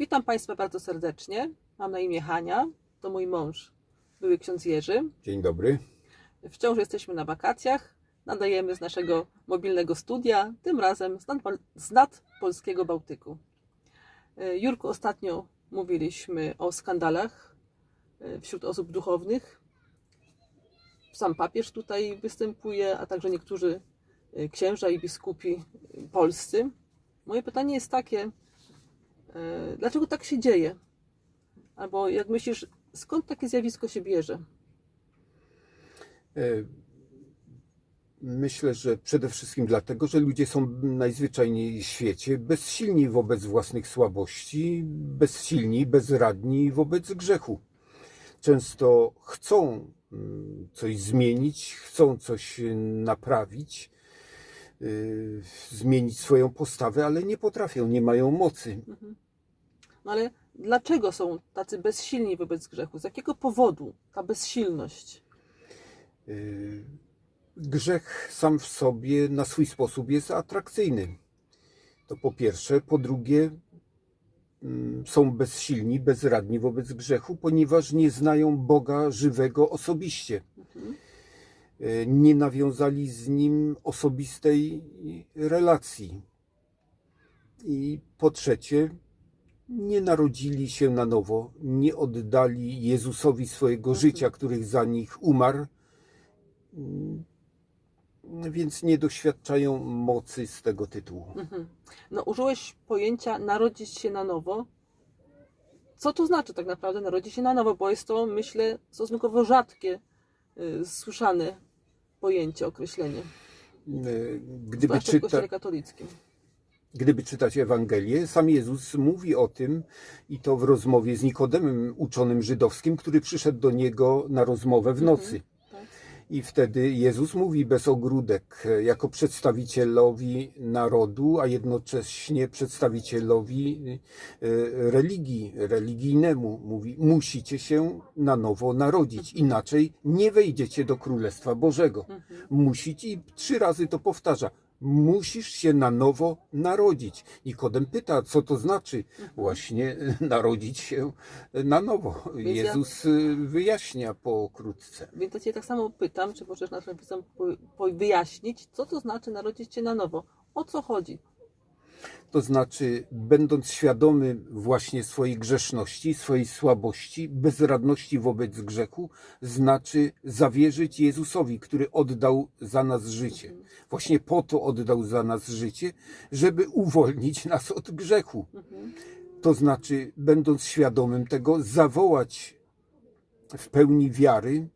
Witam Państwa bardzo serdecznie. Mam na imię Hania. To mój mąż, były ksiądz Jerzy. Dzień dobry. Wciąż jesteśmy na wakacjach. Nadajemy z naszego mobilnego studia, tym razem z nad, z nad polskiego Bałtyku. E, Jurku, ostatnio mówiliśmy o skandalach e, wśród osób duchownych. Sam papież tutaj występuje, a także niektórzy e, księża i biskupi polscy. Moje pytanie jest takie, dlaczego tak się dzieje? Albo jak myślisz, skąd takie zjawisko się bierze? E, Myślę, że przede wszystkim dlatego, że ludzie są najzwyczajniej w świecie bezsilni wobec własnych słabości, bezsilni, bezradni wobec grzechu. Często chcą mm, coś zmienić, chcą coś naprawić, zmienić swoją postawę, ale nie potrafią, nie mają mocy. No ale dlaczego są tacy bezsilni wobec grzechu? Z jakiego powodu ta bezsilność? Y, Grzech sam w sobie na swój sposób jest atrakcyjny. To po pierwsze. Po drugie, mm, są bezsilni, bezradni wobec grzechu, ponieważ nie znają Boga żywego osobiście. Y, Nie nawiązali z nim osobistej relacji. I po trzecie, nie narodzili się na nowo, nie oddali Jezusowi swojego życia, który za nich umarł, Mm, więc nie doświadczają mocy z tego tytułu. Mhm. No, użyłeś pojęcia narodzić się na nowo. Co to znaczy tak naprawdę narodzić się na nowo? Bo jest to, myślę, stosunkowo rzadkie, y, słyszane pojęcie, określenie. Y, Gdyby, Zwłaszcza w czyta, kościele katolickim. gdyby czytać Ewangelię, sam Jezus mówi o tym i to w rozmowie z Nikodemem, uczonym żydowskim, który przyszedł do niego na rozmowę w nocy. I wtedy Jezus mówi bez ogródek, jako przedstawicielowi narodu, a jednocześnie przedstawicielowi e, religii, religijnemu. Mówi, musicie się na nowo narodzić, inaczej nie wejdziecie do Królestwa Bożego. Musicie, i trzy razy to powtarza, musisz się na nowo narodzić. Nikodem pyta, co to znaczy? Właśnie e, narodzić się na nowo. Więc ja- Jezus e, wyjaśnia pokrótce. Więc ja Cię tak samo pytam, czy możesz naszym widzom wyjaśnić, co to znaczy narodzić się na nowo? O co chodzi? To znaczy, będąc świadomym właśnie swojej grzeszności, swojej słabości, bezradności wobec grzechu, znaczy zawierzyć Jezusowi, który oddał za nas życie. Właśnie po to oddał za nas życie, żeby uwolnić nas od grzechu. To znaczy, będąc świadomym tego, zawołać w pełni wiary,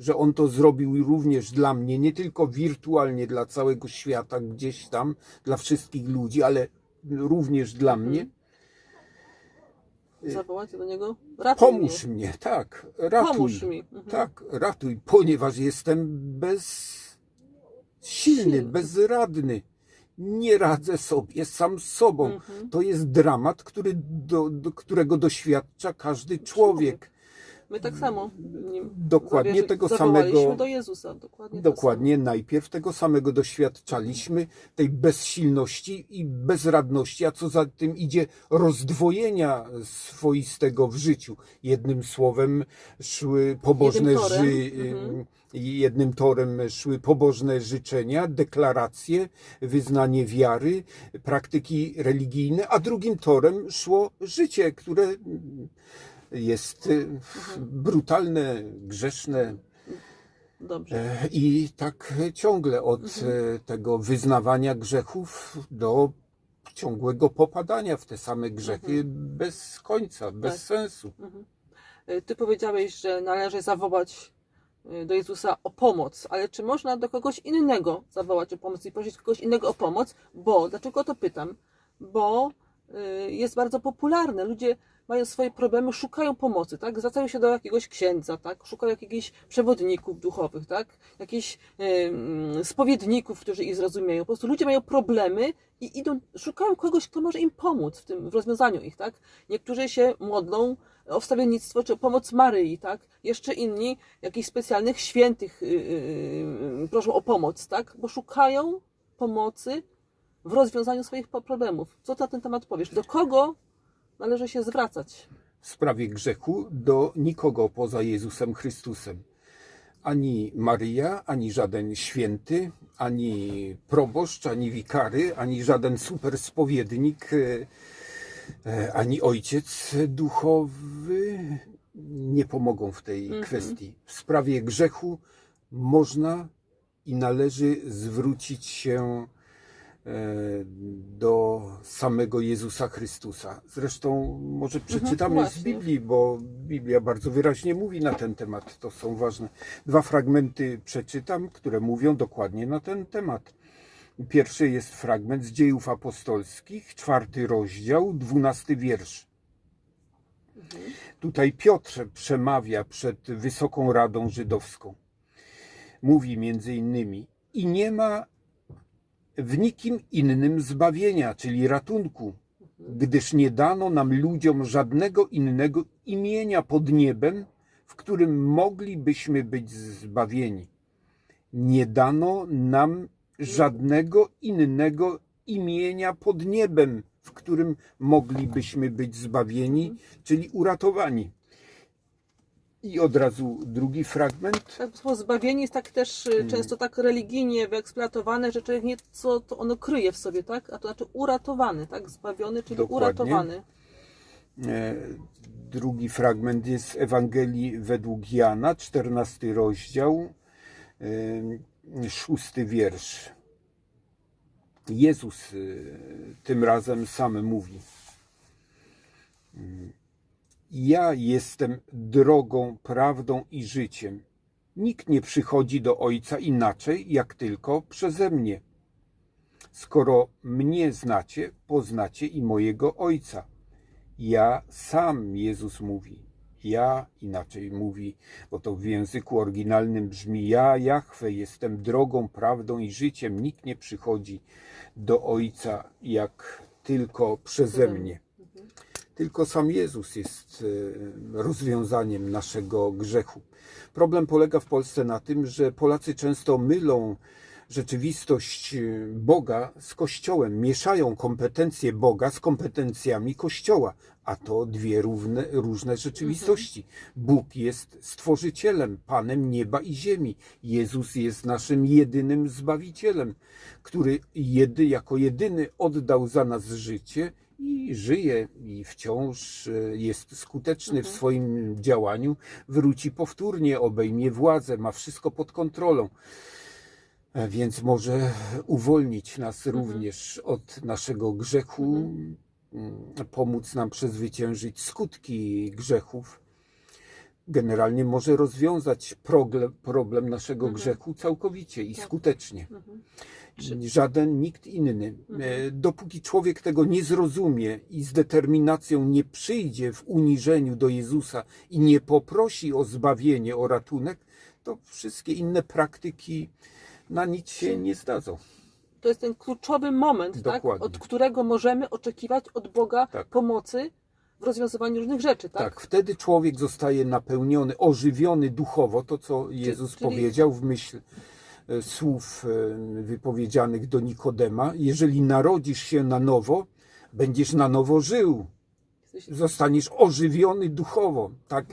że On to zrobił również dla mnie, nie tylko wirtualnie dla całego świata, gdzieś tam, dla wszystkich ludzi, ale również dla mnie. Zawołać do niego? Ratuj Pomóż mnie. mnie, tak, ratuj. Pomóż mi. Mhm. Tak, ratuj, ponieważ jestem bezsilny, Silny. bezradny. Nie radzę sobie sam z sobą. Mhm. To jest dramat, który do, do którego doświadcza każdy człowiek. My tak samo. nim Dokładnie zawierzy- tego samego- do Jezusa. Dokładnie. Dokładnie, najpierw tego samego doświadczaliśmy, tej bezsilności i bezradności, a co za tym idzie, rozdwojenia swoistego w życiu. Jednym słowem szły pobożne Jednym torem, ży... mhm. jednym torem szły pobożne życzenia, deklaracje, wyznanie wiary, praktyki religijne, a drugim torem szło życie, które jest e, brutalne, grzeszne, Dobrze. E, I tak ciągle od Mhm. e, tego wyznawania grzechów do ciągłego popadania w te same grzechy Mhm. bez końca, bez Tak. sensu. Y, Ty powiedziałeś, że należy zawołać y, do Jezusa o pomoc, ale czy można do kogoś innego zawołać o pomoc i prosić kogoś innego o pomoc? Bo, dlaczego to pytam? Bo y, jest bardzo popularne. Ludzie mają swoje problemy, szukają pomocy, tak? Zwracają się do jakiegoś księdza, tak? Szukają jakichś przewodników duchowych, tak? Jakichś y, mm, spowiedników, którzy ich zrozumieją. Po prostu ludzie mają problemy i idą, szukają kogoś, kto może im pomóc w tym, w rozwiązaniu ich, tak? Niektórzy się modlą o wstawiennictwo czy pomoc Maryi, tak? Jeszcze inni jakichś specjalnych świętych yy, yy, proszą o pomoc, tak? Bo szukają pomocy w rozwiązaniu swoich problemów. Co ty na ten temat powiesz? Do kogo należy się zwracać. w sprawie grzechu do nikogo poza Jezusem Chrystusem. Ani Maryja, ani żaden święty, ani proboszcz, ani wikary, ani żaden superspowiednik, e, e, ani ojciec duchowy nie pomogą w tej Mhm. kwestii. W sprawie grzechu można i należy zwrócić się do samego Jezusa Chrystusa. Zresztą może przeczytamy z Mhm. Biblii, bo Biblia bardzo wyraźnie mówi na ten temat. To są ważne. Dwa fragmenty przeczytam, które mówią dokładnie na ten temat. Pierwszy jest fragment z dziejów apostolskich, czwarty rozdział, dwunasty wiersz. Tutaj Piotr przemawia przed Wysoką Radą Żydowską. Mówi między innymi: I nie ma w nikim innym zbawienia, czyli ratunku, gdyż nie dano nam ludziom żadnego innego imienia pod niebem, w którym moglibyśmy być zbawieni. Nie dano nam żadnego innego imienia pod niebem, w którym moglibyśmy być zbawieni, czyli uratowani. I od razu drugi fragment. Tak, słowo zbawienie jest tak też y, często tak religijnie wyeksploatowane, że człowiek nie co to ono kryje w sobie, tak? A to znaczy uratowany, tak? Zbawiony, czyli Dokładnie. uratowany. E, Drugi fragment jest z Ewangelii według Jana, 14 rozdział, e, szósty wiersz. Jezus e, tym razem sam mówi: Ja jestem drogą, prawdą i życiem. Nikt nie przychodzi do Ojca inaczej, jak tylko przeze mnie. Skoro mnie znacie, poznacie i mojego Ojca. Ja sam, Jezus mówi. Ja inaczej mówi, bo to w języku oryginalnym brzmi: Ja, Jahwe, jestem drogą, prawdą i życiem. Nikt nie przychodzi do Ojca jak tylko przeze mnie. Tylko sam Jezus jest e, rozwiązaniem naszego grzechu. Problem polega w Polsce na tym, że Polacy często mylą rzeczywistość e, Boga z Kościołem, mieszają kompetencje Boga z kompetencjami Kościoła, a to dwie równe, różne rzeczywistości. Bóg jest stworzycielem, Panem nieba i ziemi. Jezus jest naszym jedynym Zbawicielem, który jedy, jako jedyny oddał za nas życie i żyje i wciąż e, jest skuteczny w swoim działaniu, wróci powtórnie, obejmie władzę, ma wszystko pod kontrolą. E, Więc może uwolnić nas również od naszego grzechu, mm, pomóc nam przezwyciężyć skutki grzechów. Generalnie może rozwiązać problem, problem naszego grzechu całkowicie i skutecznie. Żaden nikt inny. E, Dopóki człowiek tego nie zrozumie i z determinacją nie przyjdzie w uniżeniu do Jezusa i nie poprosi o zbawienie, o ratunek, to wszystkie inne praktyki na nic się nie zdadzą. To jest ten kluczowy moment, tak? Od którego możemy oczekiwać od Boga Tak. pomocy w rozwiązywaniu różnych rzeczy, tak? Tak, wtedy człowiek zostaje napełniony, ożywiony duchowo, to co Jezus czyli- powiedział w myśl słów e, wypowiedzianych do Nikodema. Jeżeli narodzisz się na nowo, będziesz na nowo żył. Zostaniesz ożywiony duchowo. Tak,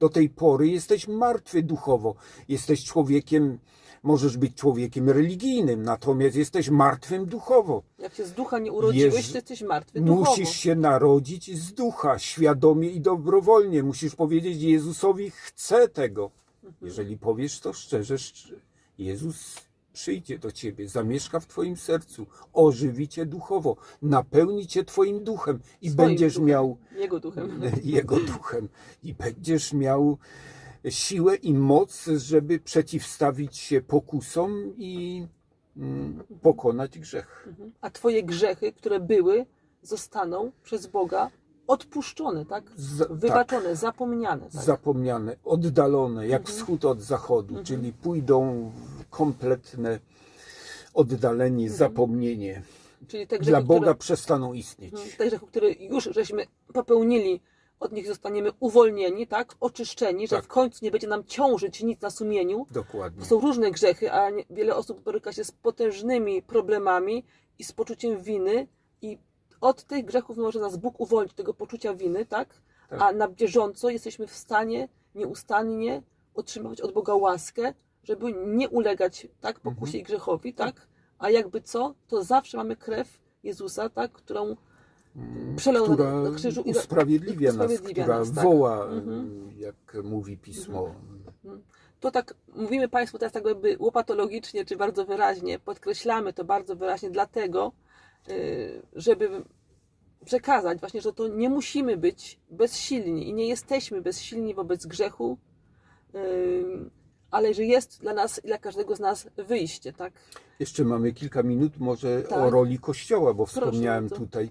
do tej pory jesteś martwy duchowo. Jesteś człowiekiem, możesz być człowiekiem religijnym, natomiast jesteś martwym duchowo. Jak się z ducha nie urodziłeś, Jezu- to jesteś martwy duchowo. Musisz się narodzić z ducha, świadomie i dobrowolnie. Musisz powiedzieć Jezusowi, chcę tego. Jeżeli powiesz to szczerze, szcz- Jezus przyjdzie do ciebie, zamieszka w twoim sercu, ożywi cię duchowo, napełni cię twoim duchem i Swoim będziesz duchem, miał Jego duchem. jego duchem i będziesz miał siłę i moc, żeby przeciwstawić się pokusom i mm, pokonać grzech. A twoje grzechy, które były, zostaną przez Boga odpuszczone, tak? Z- Wybaczone, zapomniane. Tak? zapomniane, oddalone, jak Mhm. wschód od zachodu, czyli pójdą w kompletne oddalenie, Mhm. zapomnienie. Czyli te grzechy, Dla Boga które, przestaną istnieć. Mhm. te grzechy, które już żeśmy popełnili, od nich zostaniemy uwolnieni, tak? Oczyszczeni, że Tak. w końcu nie będzie nam ciążyć nic na sumieniu. Dokładnie. Są różne grzechy, a wiele osób boryka się z potężnymi problemami i z poczuciem winy i od tych grzechów może nas Bóg uwolnić, tego poczucia winy, tak? Tak. A na bieżąco jesteśmy w stanie nieustannie otrzymywać od Boga łaskę, żeby nie ulegać tak pokusie Mhm. i grzechowi, tak? A jakby co, to zawsze mamy krew Jezusa, tak? Którą przelał na- która na krzyżu i usprawiedliwia nas, usprawiedliwia która nas, tak. woła, Mhm. jak mówi pismo. to tak mówimy Państwu teraz tak jakby łopatologicznie, czy bardzo wyraźnie, podkreślamy to bardzo wyraźnie dlatego, żeby przekazać właśnie, że to nie musimy być bezsilni i nie jesteśmy bezsilni wobec grzechu, y, ale że jest dla nas i dla każdego z nas wyjście, tak? Jeszcze mamy kilka minut może Tak. o roli Kościoła, bo Proszę wspomniałem bardzo. tutaj,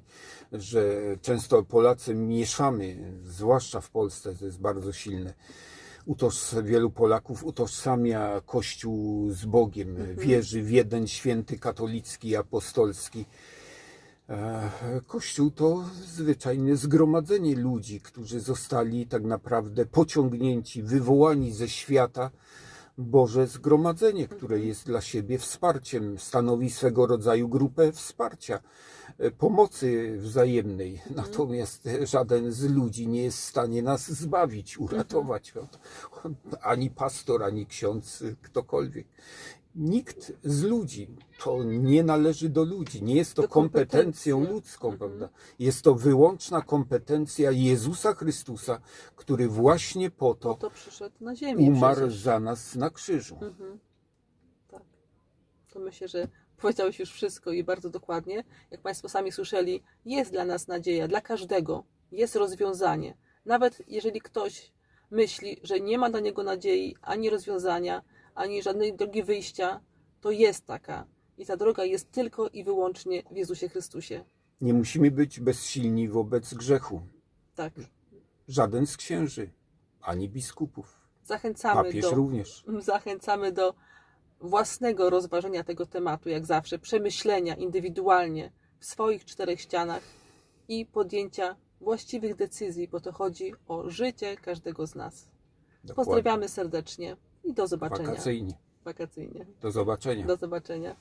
że często Polacy mieszamy, zwłaszcza w Polsce, to jest bardzo silne. Utoż, wielu Polaków utożsamia Kościół z Bogiem, Mhm. wierzy w jeden święty katolicki, apostolski. Kościół to zwyczajne zgromadzenie ludzi, którzy zostali tak naprawdę pociągnięci, wywołani ze świata. Boże zgromadzenie, które jest dla siebie wsparciem, stanowi swego rodzaju grupę wsparcia, e, pomocy wzajemnej. Natomiast e, żaden z ludzi nie jest w stanie nas zbawić, uratować. Ani pastor, ani ksiądz, ktokolwiek. Nikt z ludzi. To nie należy do ludzi. Nie jest to kompetencją ludzką, Mhm. prawda? Jest to wyłączna kompetencja Jezusa Chrystusa, który właśnie po Po to to przyszedł na ziemię. umarł przecież. za nas na krzyżu. Mhm. Tak. To myślę, że powiedziałeś już wszystko i bardzo dokładnie. Jak Państwo sami słyszeli, jest dla nas nadzieja, dla każdego jest rozwiązanie. Nawet jeżeli ktoś myśli, że nie ma dla niego nadziei, ani rozwiązania, ani żadnej drogi wyjścia, to jest taka. I ta droga jest tylko i wyłącznie w Jezusie Chrystusie. Nie musimy być bezsilni wobec grzechu. Tak. Żaden z księży, ani biskupów. Zachęcamy Papież do, również. zachęcamy do własnego rozważenia tego tematu, jak zawsze, przemyślenia indywidualnie w swoich czterech ścianach i podjęcia właściwych decyzji, bo to chodzi o życie każdego z nas. Dokładnie. Pozdrawiamy serdecznie i do zobaczenia Wakacyjnie. wakacyjnie. Do zobaczenia. Do zobaczenia.